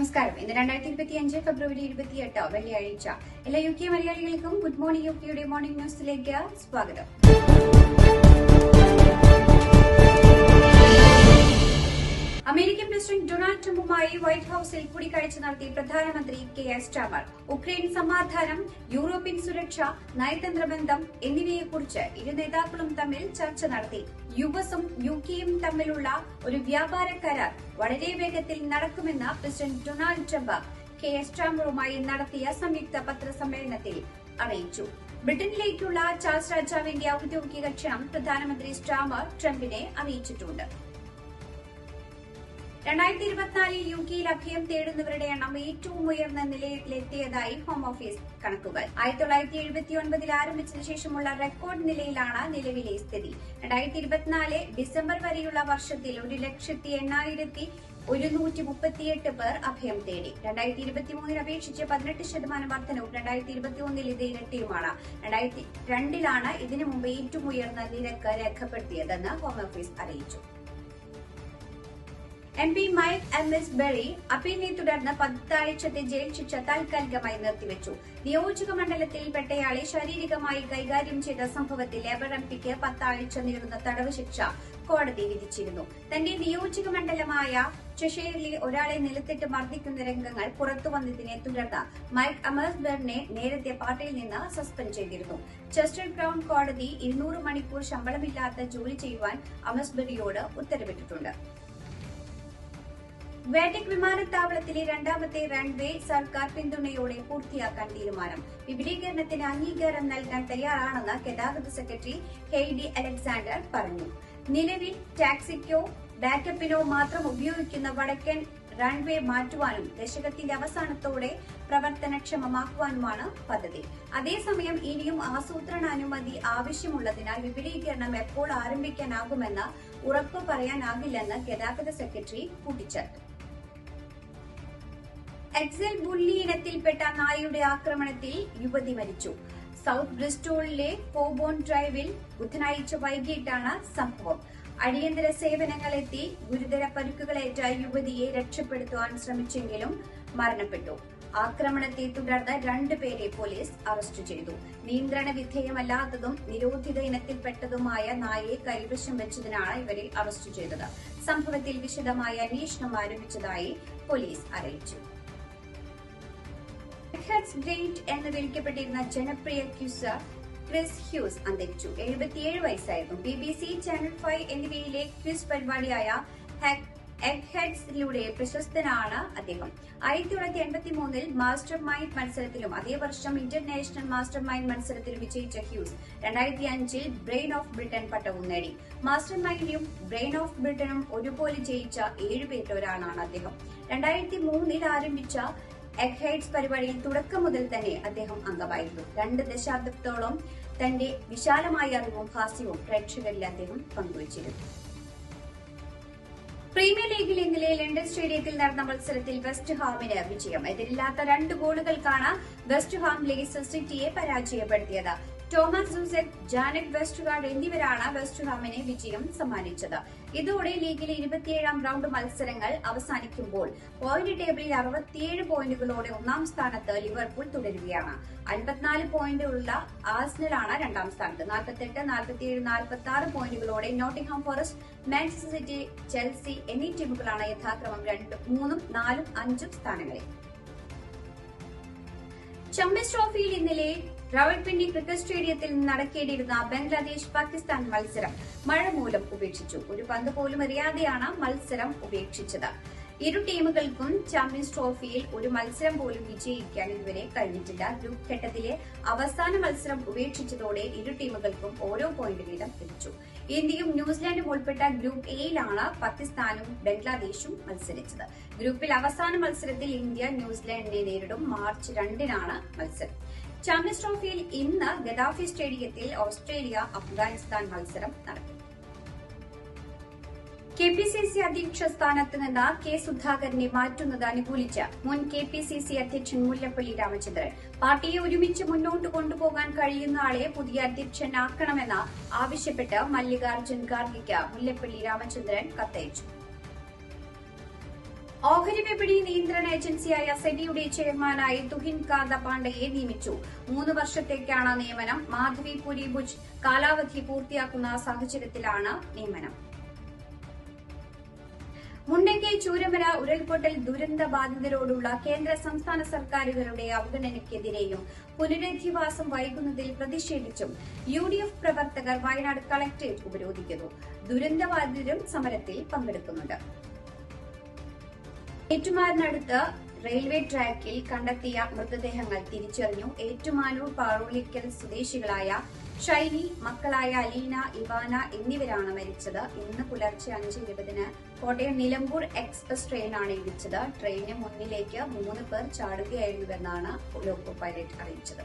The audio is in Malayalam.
നമസ്കാരം. ഇന്ന് രണ്ടായിരത്തി ഇരുപത്തി അഞ്ച് ഫെബ്രുവരി ഇരുപത്തിയെട്ട് വെള്ളിയാഴ്ച. എല്ലാ യു കെ മലയാളികൾക്കും ഗുഡ് മോർണിംഗ് യു കെയുടെ മോർണിംഗ് ന്യൂസിലേക്ക് സ്വാഗതം. ട്രംപുമായി വൈറ്റ് ഹൌസിൽ കൂടിക്കാഴ്ച നടത്തി പ്രധാനമന്ത്രി കെ എസ് ടാമർ ഉക്രൈൻ സമാധാനം യൂറോപ്യൻ സുരക്ഷ നയതന്ത്ര ബന്ധം എന്നിവയെക്കുറിച്ച് ഇരു നേതാക്കളും തമ്മിൽ ചർച്ച നടത്തി. യു എസും യു കെയും തമ്മിലുള്ള ഒരു വ്യാപാര കരാർ വളരെ വേഗത്തിൽ നടക്കുമെന്ന് പ്രസിഡന്റ് ഡൊണാൾഡ് ട്രംപ് കെ എസ് ടാമറുമായി നടത്തിയ സംയുക്ത പത്രസമ്മേളനത്തിൽ അറിയിച്ചു. ബ്രിട്ടനിലേക്കുള്ള ചാൾസ് രാജാവിന്റെ ഔദ്യോഗിക ക്ഷണം പ്രധാനമന്ത്രി സ്റ്റാമർ ട്രംപിനെ അറിയിച്ചിട്ടുണ്ട്. രണ്ടായിരത്തി ഇരുപത്തിനാലിൽ യു കെയിൽ അഭയം തേടുന്നവരുടെ എണ്ണം ഏറ്റവും ഉയർന്ന നിലയിലെത്തിയതായി ഹോം ഓഫീസ് കണക്കുകൾ. ആയിരത്തി തൊള്ളായിരത്തി എഴുപത്തി ഒൻപതിൽ ആരംഭിച്ചതിനു ശേഷമുള്ള റെക്കോർഡ് നിലയിലാണ് നിലവിലെ സ്ഥിതി. രണ്ടായിരത്തി ഇരുപത്തിനാല് ഡിസംബർ വരെയുള്ള വർഷത്തിൽ ഒരു ലക്ഷത്തി എണ്ണായിരത്തി ഒരുന്നൂറ്റി മുപ്പത്തിയെട്ട് പേർ അഭയം തേടി. രണ്ടായിരത്തി ഇരുപത്തി മൂന്നിൽ അപേക്ഷിച്ച് പതിനെട്ട് ശതമാനം വർധനവും രണ്ടായിരത്തി ഇരുപത്തി ഒന്നിൽ ഇത് ഇരട്ടിയുമാണ്. രണ്ടായിരത്തി രണ്ടിലാണ് ഇതിനു മുമ്പ് ഏറ്റവും ഉയർന്ന നിരക്ക് രേഖപ്പെടുത്തിയതെന്ന് ഹോം ഓഫീസ് അറിയിച്ചു. P Mike Amesbury അപ്പീലിനെ തുടർന്ന് പത്താഴ്ചത്തെ ജയിൽ ശിക്ഷ താൽക്കാലികമായി നിർത്തിവെച്ചു. നിയോജക മണ്ഡലത്തിൽപ്പെട്ടയാളെ ശാരീരികമായി കൈകാര്യം ചെയ്ത സംഭവത്തിൽ ലേബർ എം പിക്ക് പത്താഴ്ച നീളുന്ന തടവ് ശിക്ഷ കോടതി വിധിച്ചിരുന്നു. തന്റെ നിയോജക മണ്ഡലമായ ചെഷയറിലെ ഒരാളെ നിലത്തിട്ട് മർദ്ദിക്കുന്ന രംഗങ്ങൾ പുറത്തുവന്നതിനെ തുടർന്ന് മൈക്ക് അമേസ്ബറിനെ നേരത്തെ പാർട്ടിയിൽ നിന്ന് സസ്പെൻഡ് ചെയ്തിരുന്നു. ചെസ്റ്റർ ഗ്രൗണ്ട് കോടതി ഇരുന്നൂറ് മണിക്കൂർ ശമ്പളമില്ലാത്ത ജോലി ചെയ്യുവാൻ അമസ്ബെറിയോട് ഉത്തരവിട്ടിട്ടുണ്ട്. വേട്ടക് വിമാനത്താവളത്തിലെ രണ്ടാമത്തെ റൺവേ സർക്കാർ പിന്തുണയോടെ പൂർത്തിയാക്കാൻ തീരുമാനം. വിപുലീകരണത്തിന് അംഗീകാരം നൽകാൻ തയ്യാറാണെന്ന് ഗതാഗത സെക്രട്ടറി ഹെയ്ഡി അലക്സാണ്ടർ പറഞ്ഞു. നിലവിൽ ടാക്സിക്കോ ബാക്കപ്പിനോ മാത്രം ഉപയോഗിക്കുന്ന വടക്കൻ റൺവേ മാറ്റുവാനും ദശകത്തിന്റെ അവസാനത്തോടെ പ്രവർത്തനക്ഷമമാക്കുവാനുമാണ് പദ്ധതി. അതേസമയം ഇനിയും ആസൂത്രണ അനുമതി ആവശ്യമുള്ളതിനാൽ വിപുലീകരണം എപ്പോൾ ആരംഭിക്കാനാകുമെന്ന് ഉറപ്പ് പറയാനാകില്ലെന്ന് ഗതാഗത സെക്രട്ടറി കൂട്ടിച്ചേർത്തു. എക്സൽ ബുള്ളി ഇനത്തിൽപ്പെട്ട നായയുടെ ആക്രമണത്തിൽ യുവതി മരിച്ചു. സൗത്ത് ബ്രിസ്റ്റോളിലെ പോബോൺ ഡ്രൈവിൽ ബുധനാഴ്ച വൈകിട്ടാണ് സംഭവം. അടിയന്തര സേവനങ്ങളെത്തി ഗുരുതര പരുക്കുകളേറ്റ യുവതിയെ രക്ഷപ്പെടുത്തുവാൻ ശ്രമിച്ചെങ്കിലും മരണപ്പെട്ടു. ആക്രമണത്തെ തുടർന്ന് രണ്ടുപേരെ പോലീസ് അറസ്റ്റ് ചെയ്തു. നിയന്ത്രണ വിധേയമല്ലാത്തതും നിരോധിത ഇനത്തിൽപ്പെട്ടതുമായ നായയെ കൈവശം വെച്ചതിനാണ് ഇവരെ അറസ്റ്റ് ചെയ്തത്. സംഭവത്തിൽ വിശദമായ അന്വേഷണം ആരംഭിച്ചതായി പോലീസ് അറിയിച്ചു. ഹെഡ്സ് ഗ്രേറ്റ് എന്ന് വിളിക്കപ്പെട്ടിരുന്ന ജനപ്രിയ ക്യൂസർ ക്രിസ് ഹ്യൂസ് അന്തരിച്ചു. എഴുപത്തിയേഴ് വയസ്സായിരുന്നു. B B C channel five എന്നിവയിലെ ക്വിസ് പരിപാടിയായ എഗ് ഹെഡ്സിലൂടെ പ്രശസ്തനാണ് അദ്ദേഹം. ആയിരത്തി തൊള്ളായിരത്തി എൺപത്തി മൂന്നിൽ മാസ്റ്റർ മൈൻഡ് മത്സരത്തിലും അതേ വർഷം ഇന്റർനാഷണൽ മാസ്റ്റർ മൈൻഡ് മത്സരത്തിലും വിജയിച്ച ഹ്യൂസ് രണ്ടായിരത്തി അഞ്ചിൽ ബ്രെയിൻ ഓഫ് ബ്രിട്ടൻ പട്ടവും നേടി. മാസ്റ്റർ മൈൻഡും ബ്രെയിൻ ഓഫ് ബ്രിട്ടനും ഒരുപോലെ ജയിച്ച ഏഴുപേരിൽ ഒരാളാണ് അദ്ദേഹം. രണ്ടായിരത്തി മൂന്നിൽ ആരംഭിച്ച എഗ്ഹൈഡ്സ് പരിപാടിയിൽ തുടക്കം മുതൽ തന്നെ അദ്ദേഹം അംഗമായിരുന്നു. രണ്ട് ദശാബ്ദത്തോളം തന്റെ വിശാലമായ അറിവും ഹാസ്യവും പ്രേക്ഷകരിൽ അദ്ദേഹം പങ്കുവച്ചിരുന്നു. പ്രീമിയർ ലീഗിൽ ഇന്നലെ ലണ്ടൻ സ്റ്റേഡിയത്തിൽ നടന്ന മത്സരത്തിൽ വെസ്റ്റ് ഹാമിന് വിജയം. എതിരില്ലാത്ത രണ്ട് ഗോളുകൾക്കാണ് വെസ്റ്റ് ഹാം ലേസർ സിറ്റിയെ പരാജയപ്പെടുത്തിയത്. തോമസ് ജൂസെഫ് ജാനക് വെസ്റ്റ്ഗാർഡ് എന്നിവരാണ് വെസ്റ്റ് ഹാമിനെ വിജയം സമ്മാനിച്ചത്. ഇതോടെ ലീഗിലെ ഇരുപത്തിയേഴാം റൌണ്ട് മത്സരങ്ങൾ അവസാനിക്കുമ്പോൾ പോയിന്റ് ടേബിളിൽ അറുപത്തിയേഴ് പോയിന്റുകളോടെ ഒന്നാം സ്ഥാനത്ത് ലിവർപൂൾ തുടരുകയാണ്. അൻപത്തിനാല് പോയിന്റുള്ള ആസ്നലാണ് രണ്ടാം സ്ഥാനത്ത്. നാൽപ്പത്തെട്ട് നാൽപ്പത്തിയേഴ് നാൽപ്പത്തി ആറ് പോയിന്റുകളോടെ Nottingham Forest Manchester City Chelsea എന്നീ ടീമുകളാണ് യഥാക്രമം രണ്ടും മൂന്നും നാലും അഞ്ചും സ്ഥാനങ്ങളിൽ. ചാമ്പ്യൻസ് ട്രോഫിയിൽ ഇന്നലെ റാവൽപിണ്ടി ക്രിക്കറ്റ് സ്റ്റേഡിയത്തിൽ നടക്കേണ്ടിയിരുന്ന ബംഗ്ലാദേശ് പാകിസ്ഥാൻ മത്സരം മഴ മൂലം ഉപേക്ഷിച്ചു. ഒരു പന്ത് പോലും എറിയാതെയാണ് മത്സരം ഉപേക്ഷിച്ചത്. ഇരു ടീമുകൾക്കും ചാമ്പ്യൻസ് ട്രോഫിയിൽ ഒരു മത്സരം പോലും വിജയിക്കാൻ ഇതുവരെ കഴിഞ്ഞിട്ടില്ല. ഗ്രൂപ്പ് ഘട്ടത്തിലെ അവസാന മത്സരം ഉപേക്ഷിച്ചതോടെ ഇരു ടീമുകൾക്കും ഓരോ പോയിന്റ് വീതം ലഭിച്ചു. ഇന്ത്യയും ന്യൂസിലാൻഡും ഉൾപ്പെട്ട ഗ്രൂപ്പ് എയിലാണ് പാകിസ്ഥാനും ബംഗ്ലാദേശും മത്സരിച്ചത്. ഗ്രൂപ്പിൽ അവസാന മത്സരത്തിൽ ഇന്ത്യ ന്യൂസിലാൻഡിനെ നേരിടും. മാർച്ച് രണ്ടിനാണ് മത്സരം. ചാമ്പ്യൻസ് ട്രോഫിയിൽ ഇന്ന് ഗദാഫി സ്റ്റേഡിയത്തിൽ ഓസ്ട്രേലിയ അഫ്ഗാനിസ്ഥാൻ മത്സരം നടക്കും. കെ പി സി സി അധ്യക്ഷ സ്ഥാനത്ത് നിന്ന് കെ സുധാകരനെ മാറ്റുന്നത് അനുകൂലിച്ച് മുൻ കെ പി സി സി അധ്യക്ഷൻ മുല്ലപ്പള്ളി രാമചന്ദ്രൻ പാർട്ടിയെ ഒരുമിച്ച് മുന്നോട്ട് കൊണ്ടുപോകാൻ കഴിയുന്ന ആളെ പുതിയ അധ്യക്ഷനാക്കണമെന്ന് ആവശ്യപ്പെട്ട് മല്ലികാർജുൻ ഖാർഗെയ്ക്ക് മുല്ലപ്പള്ളി രാമചന്ദ്രൻ കത്തയച്ചു. ഓഹരി വിപണി നിയന്ത്രണ ഏജൻസിയായ സെബിയുടെ ചെയർമാനായി തുഹിൻ കാന്ത പാണ്ഡയെ നിയമിച്ചു. മൂന്ന് വർഷത്തേക്കാണ് നിയമനം. മാധവി പുരി ഭുജ് കാലാവധി പൂർത്തിയാക്കുന്ന സാഹചര്യത്തിലാണ് നിയമനം. മുണ്ടക്കൈ ചൂരമല ഉരുൾപൊട്ടൽ ദുരന്ത ബാധിതരോടുള്ള കേന്ദ്ര സംസ്ഥാന സർക്കാരുകളുടെ അവഗണനയ്ക്കെതിരെയും പുനരധിവാസം വൈകുന്നതിൽ പ്രതിഷേധിച്ചും യു ഡി എഫ് പ്രവർത്തകർ വയനാട് കളക്ടറേറ്റ് ഉപരോധിക്കുന്നു. ദുരന്തബാധിതരും സമരത്തിൽ പങ്കെടുക്കുന്നുണ്ട്. ഏറ്റുമാറിനടുത്ത് റെയിൽവേ ട്രാക്കിൽ കണ്ടെത്തിയ മൃതദേഹങ്ങൾ തിരിച്ചറിഞ്ഞു. ഏറ്റുമാനൂർ പാറോളിക്കൽ സ്വദേശികളായ ഷൈനി മക്കളായ അലീന ഇവാന എന്നിവരാണ് മരിച്ചത്. ഇന്ന് പുലർച്ചെ അഞ്ച് ഇരുപതിന് കോട്ടയം നിലമ്പൂർ എക്സ്പ്രസ് ട്രെയിനാണ് ഇടിച്ചത്. ട്രെയിനിന് മുന്നിലേക്ക് മൂന്ന് പേർ ചാടുകയായിരുന്നുവെന്നാണ് ലോക്കോ പൈലറ്റ് അറിയിച്ചത്.